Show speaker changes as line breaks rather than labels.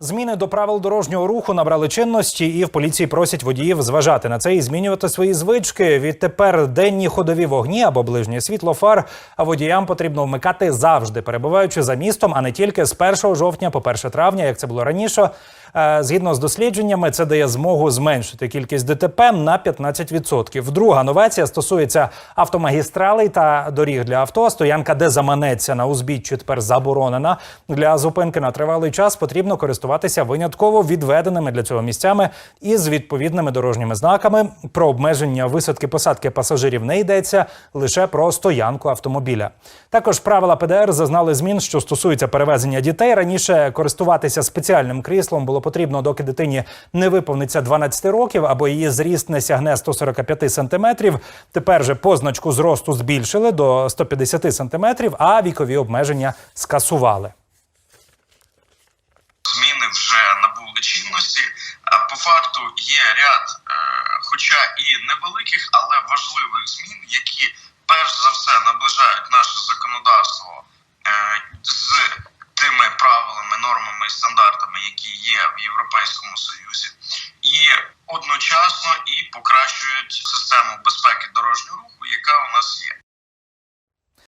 Зміни до правил дорожнього руху набрали чинності, і в поліції просять водіїв зважати на це і змінювати свої звички. Відтепер денні ходові вогні або ближнє світло фар а водіям потрібно вмикати завжди, перебуваючи за містом, а не тільки з 1 жовтня по 1 травня, як це було раніше. Е, Згідно з дослідженнями, це дає змогу зменшити кількість ДТП на 15%. Друга новація стосується автомагістралей та доріг для авто. Стоянка, де заманеться на узбіччі, тепер заборонена. Для зупинки на тривалий час потрібно користуватися винятково відведеними для цього місцями із відповідними дорожніми знаками. Про обмеження висадки посадки пасажирів не йдеться лише про стоянку автомобіля. Також правила ПДР зазнали змін, що стосуються перевезення дітей. Раніше користуватися спеціальним кріслом було потрібно, доки дитині не виповниться 12 років або її зріст не сягне 145 сантиметрів. Тепер же позначку зросту збільшили до 150 сантиметрів, а вікові обмеження скасували.
зміни вже набули чинності. По факту є ряд, е, хоча і невеликих, але важливих стандартами, які є в Європейському Союзі, і одночасно і покращують систему безпеки